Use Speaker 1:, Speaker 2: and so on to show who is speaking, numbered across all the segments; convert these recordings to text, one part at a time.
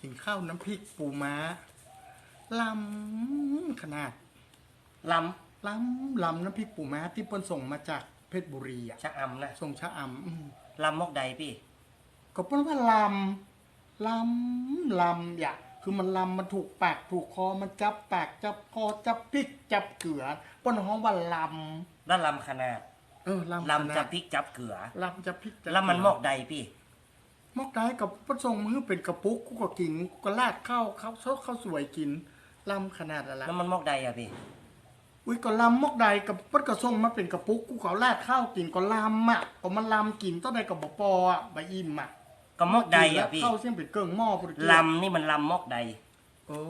Speaker 1: กินข้าวน้ำพริกปูม้าลำขนาด
Speaker 2: ล
Speaker 1: ลำลำน้ำพริกปูม้าที่เปิ้นส่งมาจากเพชรบุรีอะำ
Speaker 2: ชะอำนะ
Speaker 1: ส่งชะอำอืม
Speaker 2: ลำมอกใดพี่
Speaker 1: ก็เปิ้นว่าลำลำลำอย่าคือมันลำมันถูกปากถูกคอมันจับปากจับคอจับพริกจับเกลือเปิ้นห้องว่าล
Speaker 2: ด้านลำขนาดำ
Speaker 1: เออลำ
Speaker 2: ลำ
Speaker 1: ข
Speaker 2: จะ
Speaker 1: นาด
Speaker 2: พริกจับเกลือ
Speaker 1: ลำจะพริกจะ
Speaker 2: แล้วมัน
Speaker 1: เกลื
Speaker 2: มอกใดพี่
Speaker 1: มอกได้กับเปิ้นส่งมือเป็นกระปุกกูก็กินกูก็ราดข้าวข้าวซดข้าวสวยกินลำขนาดอะไร
Speaker 2: แล้วมันมอกใดอะพี่
Speaker 1: อุ้ยก็ลำมอกใดกับเปิ้นก็ส่งมาเป็นกระปุกกูก็ราดข้าวกินก็ลำอะก็มันลำกินต้นใดกับบ่ปออะใบอิ่มอะ
Speaker 2: ก็มอกใดอะพี่
Speaker 1: ข้าวเสียงเป็นเกิ่งหม้อพุ่นเกลือ
Speaker 2: ลำนี่มันลำมอกใด
Speaker 1: โอ้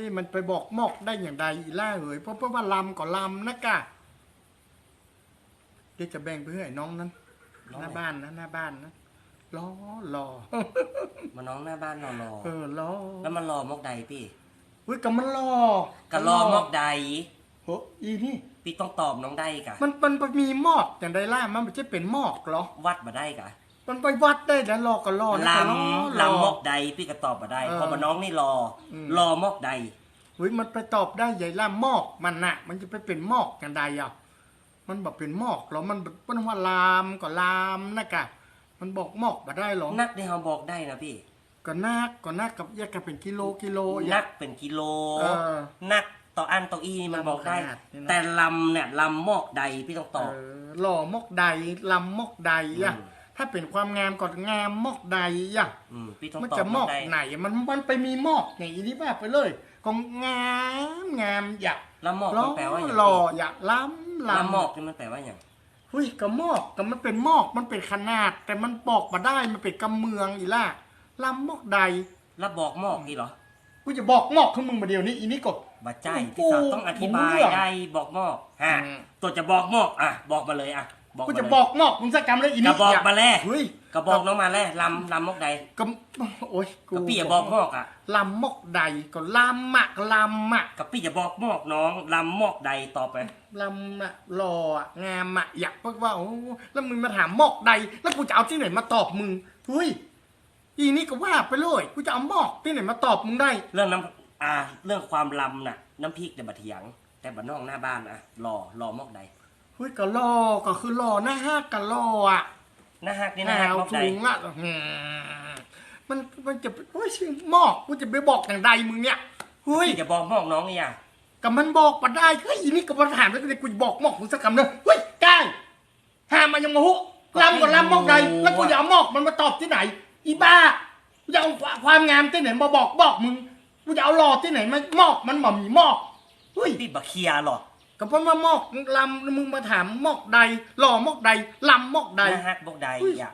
Speaker 1: ยมันไปบอกมอกได้อย่างใดอีล่าเอ๋ยเพราะเพราะว่าลำก็ลำนะกะเดี๋ยวจะแบ่งไปให้น้องนั้น
Speaker 2: น้อง
Speaker 1: หน้า
Speaker 2: ไหน
Speaker 1: บ้านนะหน้าบ้านนะ รอรอ
Speaker 2: มาน้องหน้าบ้านรอรอ
Speaker 1: เออรอ
Speaker 2: แล้วมันรอมอกใดพี่
Speaker 1: อุ้ยก็มันรอ
Speaker 2: ก็รอมอกใด
Speaker 1: โหอีนี่
Speaker 2: พี่ต้องตอบน้องได้กะ
Speaker 1: มันมันมันมีมอกอย่างใดล่ะมันไม่ใช่เป็นมอกเหรอ
Speaker 2: วัดมาได้กะ
Speaker 1: มันไปวัดได้แล้วรอก็รอนะ
Speaker 2: ล
Speaker 1: ก็รอำรอ
Speaker 2: ลำมอกใดพี่ก็ตอบมาได้
Speaker 1: เออ
Speaker 2: เพอมาน้องนี่รออ
Speaker 1: ม
Speaker 2: รอมอกใด
Speaker 1: อุ้ยมันไปตอบได้ใหญ่ล่ามอกมันน่ะ มันจะไปเป็นมอกอย่างใดอะมันบอกเป็นมอกเหรอมันเป็นว่าลามก็ลามนะกะ มันบอกมอกมาได้เหรอ
Speaker 2: นักที่เขาบอกได้นะพี่
Speaker 1: ก็นักก็นักกับแยกกันเป็นกิโลกิโลอ
Speaker 2: นั
Speaker 1: ย่าง
Speaker 2: กเป็นกิโล
Speaker 1: เออ
Speaker 2: นักต่ออันต่ออีมันบอกได้
Speaker 1: ขนาดนี้นะ
Speaker 2: แต่ลำเนี่ยลำมอกใดพี่ต้องตอบ
Speaker 1: เออหล่อมอกใดลำมอกใดอะ
Speaker 2: อืม
Speaker 1: ถ้าเป็นความงามก็งามมอกใดอะ
Speaker 2: อืมพี่ต้อง
Speaker 1: มัน
Speaker 2: ตอบ
Speaker 1: จะมอก
Speaker 2: ได้
Speaker 1: ไหนมันมันไปมีมอกอย่างนี้ว่าไปเลยก็งามงามอย่า
Speaker 2: แล้วมอก
Speaker 1: หล่อ
Speaker 2: มันแปลว่าอย่าง
Speaker 1: หล่อ
Speaker 2: พี่
Speaker 1: อย่าล้ำ
Speaker 2: แล้ว
Speaker 1: ล้ำ
Speaker 2: มอกนี่มันแปลว่าอย่าง
Speaker 1: เฮ้ยก็มอกก็มันเป็นมอกมันเป็นขนาด แต่มันบอกมาได้มันเป็นกำเมืองอีล่ะลำมอกใด
Speaker 2: แล้วบอกมอกนี่เหรอ
Speaker 1: กูจะบอกมอกขึ้นมึงมาเดียวนี้อีนี่กบ
Speaker 2: บาใจ
Speaker 1: โอ้
Speaker 2: พี่
Speaker 1: โห
Speaker 2: สาวต้องอธิบาย
Speaker 1: ผมเลือก
Speaker 2: ได้บอกมอกฮะ
Speaker 1: อืม
Speaker 2: ตัวจะบอกมอกอะบอกมาเลยอะ บอก
Speaker 1: กู
Speaker 2: มา
Speaker 1: จะ
Speaker 2: เลย
Speaker 1: บอกมอกมึงสักกรรมเลยอี
Speaker 2: ก
Speaker 1: นี่
Speaker 2: ระบอกมาแล้ว
Speaker 1: เฮ้ย
Speaker 2: กระบอกน้องมาแล้วลำลำมอกใด
Speaker 1: ก็โอ้ยกู
Speaker 2: กับพี่อย่าบอกมอกอะ
Speaker 1: ลำมอกใดก็ลำมะลำมะ
Speaker 2: กับพี่อย่าบอกมอกน้องลำมอกใดต่อไป
Speaker 1: ลำมะหล่ออะงามอะอยากบอกว่าโอ้แล้วมึงมาถามมอกใด แล้วกูจะเอาที่ไหนมาตอบมึงเฮ้ยอีนี่ก็ว่าไปเลยกูจะเอามอกที่ไหนมาตอบมึงได้
Speaker 2: เรื่องน้ำอ่า เรื่องความลำน่ะ น้ำพริกแต่บัดเถียง แต่บัดน้องหน้าบ้านอะรอรอมอกใด
Speaker 1: เฮ้ยก็หล่อก็คือหล่อหน้าฮักกันหล่ออะ
Speaker 2: หน้าฮักนี่
Speaker 1: แน
Speaker 2: หน้าฮัก
Speaker 1: ว
Speaker 2: มอกใด
Speaker 1: สูงอะอืมมันมันจะโอ้ยชื่อมอกกูจะไปบอกอย่างใดมึงเนี่ยเฮ้ย
Speaker 2: พี่จะบอกมอกน้องนี่อะ
Speaker 1: ก็มันบอกมาได้เฮ้ยอีนี่ก็มาถามแล้วก็เลยกูจะบอกมอกมึงสักคำเลยเฮ้ยกายห้ามมายังมาหุลำกับลำมอกใดแล้วกูจะเอามอกมันมาตอบที่ไหน อีบ้ากูจะเอาความงามที่ไหนมาบอกบอกมึงกูจะเอาหล่อที่ไหนมามอกมันหม่อมีมอกเฮ้ย
Speaker 2: พี่บักเคลียร์หรอ ก
Speaker 1: ก็เพราะมามอกลำมึงมาถามมอกใดหล่อมอกใดลำมอกใด
Speaker 2: หน้าฮักมอกใด
Speaker 1: อุ้ย
Speaker 2: อะ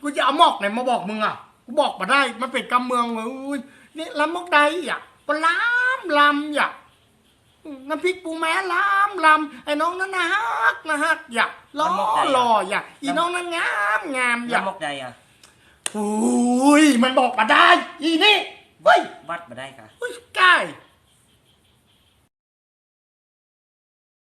Speaker 1: กูจะเอาหมอกไหนมาบอกมึงอะ กูบอกมาได้ มันเป็นกำเมืองเลยอุ้ยนี่ลำมอกใดอะก็ลำลำอย่าน้ำพริกปูแม้ลำลำไอ้น้องนั้นนะฮักนะฮักอย่าล้อหล่ออย่าอีน้องนั้นงามงามอ
Speaker 2: แล้
Speaker 1: ย่าว
Speaker 2: มอกใดอะ
Speaker 1: อุ้ยมันบอกมาได้ อีนี่เฮ้ย
Speaker 2: วัดมาได้ค่ะ
Speaker 1: เฮ้ยกาย